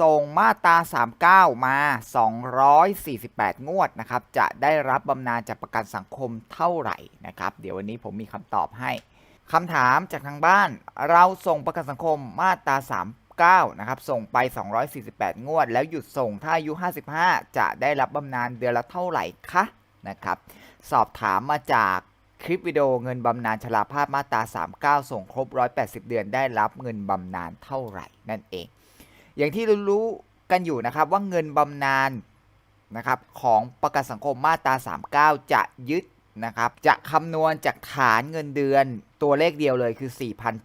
ส่งมาตรา 39 มา 248 งวดนะครับ จะได้รับบำนาญจากประกันสังคมเท่าไหร่นะครับ เดี๋ยววันนี้ผมมีคำตอบให้คำถามจากทางบ้าน เราส่งประกันสังคมมาตรา 39 นะครับ ส่งไป 248 งวด แล้วหยุดส่งถ้าอายุ 55 จะได้รับบำนาญเดือนละเท่าไหร่คะนะครับ สอบถามมาจากคลิปวิดีโอเงินบำนาญชราภาพมาตรา 39 ส่งครบ 180 เดือนได้รับเงินบำนาญเท่าไหร่นั่นเอง อย่างที่รู้กันอยู่นะครับว่าเงินบำนาญนะครับของประกันสังคมมาตรา 39 จะยึดนะครับจะคำนวณจากฐานเงินเดือนตัวเลขเดียวเลยคือ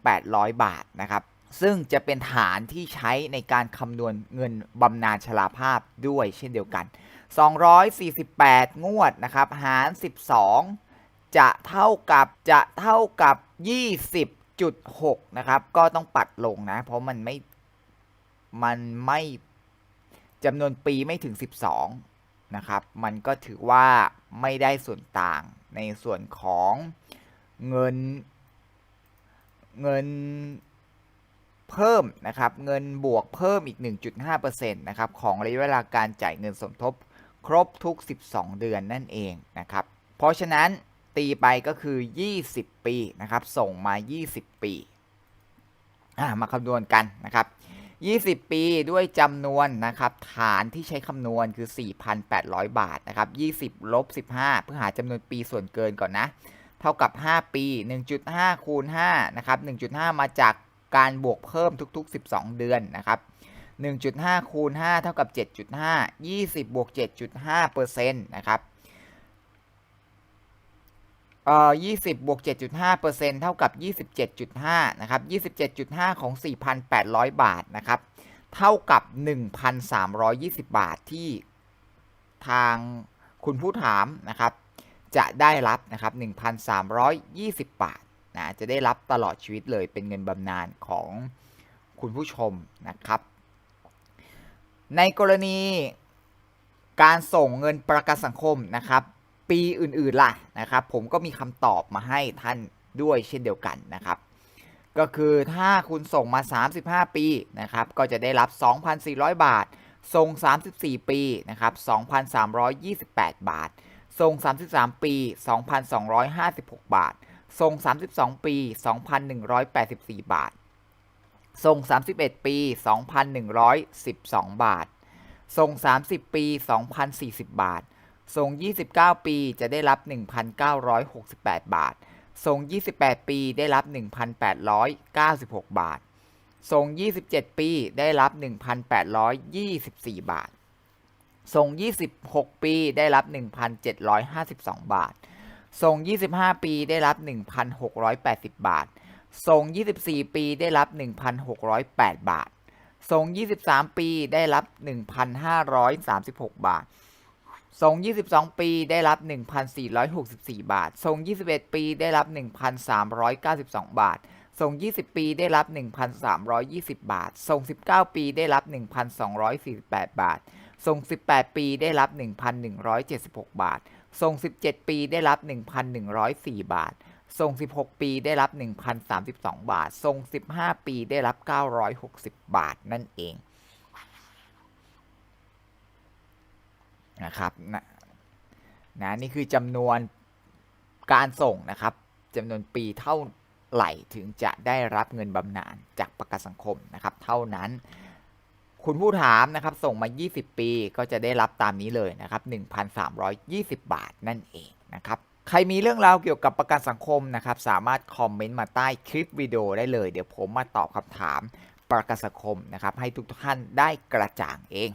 4,800 บาทนะครับซึ่งจะเป็นฐานที่ใช้ในการคำนวณเงินบำนาญชราภาพด้วยเช่นเดียวกัน 248 งวดนะครับหาร 12 จะเท่ากับจะเท่ากับ 20.6 นะครับ ก็ต้องปัดลงนะ เพราะมันไม่ มันไม่จำนวนปีไม่ถึง 12 นะครับ มันก็ถือว่าไม่ได้ส่วนต่างในส่วนของเงินเงินเพิ่มนะครับเงินบวกเพิ่มอีก 1.5%นะครับของระยะเวลาการจ่ายเงินสมทบครบทุก 12 เดือนนั่นเองนะครับ เพราะฉะนั้นตีไปก็คือ 20 ปีนะครับ ส่งมา 20 ปี มาคำนวณกันนะครับ 20 ปีด้วยจำนวนนะครับฐานที่ใช้คำนวณคือ 4,800 บาทนะครับ 20 ลบ 15 เพื่อหาจำนวนปีส่วนเกินก่อนนะ เท่ากับ 5 ปี 1.5 คูณ5นะครับ 1.5 มาจากการบวกเพิ่มทุกๆ 12 เดือนนะครับ 1.5 คูณ 5 เท่ากับ 7.5 20 บวก 7.5เปอร์เซ็นต์นะครับ เอ่อ20 บวก 7.5เปอร์เซ็นต์เท่ากับ 27.5 นะครับ 27.5 ของ 4,800 บาท นะครับ เท่ากับ 1,320 บาทที่ทางคุณผู้ถามนะครับ จะได้รับนะครับ 1,320 บาทนะ จะได้รับตลอดชีวิตเลยเป็นเงินบำนาญของคุณผู้ชมนะครับ ในกรณีการส่งเงินประกันสังคมนะครับ ปีอื่นๆล่ะนะครับ ผมก็มีคำตอบมาให้ท่านด้วยเช่นเดียวกันนะครับ ก็คือถ้าคุณส่งมา 35 ปีนะครับ ก็จะได้รับ 2,400 บาท ส่ง 34 ปีนะครับ 2,328 บาท ส่ง 33 ปี 2,256 บาท ส่ง 32 ปี 2,184 บาท ส่ง 31 ปี 2,112 บาท ส่ง 30 ปี 2,040 บาท ส่ง29 ปีจะได้รับ 1,968 บาทส่ง28 ปีได้รับ 1,896 บาทส่ง27 ปีได้รับ 1,824 บาทส่ง26 ปีได้รับ 1,752 บาทส่ง25 ปีได้รับ 1,680 บาทส่ง24 ปีได้รับ 1,608 บาทส่ง23 ปีได้รับ 1,536 บาท ส่ง22 ปีได้รับ 1,464 บาทส่ง21 ปีได้รับ 1,392 บาทส่ง20 ปีได้รับ 1,320 บาทส่ง19 ปีได้รับ 1,248 บาทส่ง18 ปีได้รับ 1,176 บาทส่ง17 ปีได้รับ 1,104 บาทส่ง16 ปีได้รับ 1,032 บาทส่ง15 ปีได้รับ 960 บาทนั่นเอง นะครับนะนะนี่คือจำนวนการส่งนะครับจำนวนปีเท่าไหร่ถึงจะได้รับเงินบำนาญจากประกันสังคมนะครับ เท่านั้น คุณผู้ถามนะครับ ส่งมา 20 ปีก็จะได้รับตามนี้เลยนะครับ 1,320 บาทนั่นเองนะครับใครมีเรื่องราวเกี่ยวกับประกันสังคมนะครับ สามารถคอมเมนต์มาใต้คลิปวิดีโอได้เลย เดี๋ยวผมมาตอบคำถามประกันสังคมนะครับ ให้ทุกท่านได้กระจ่างเอง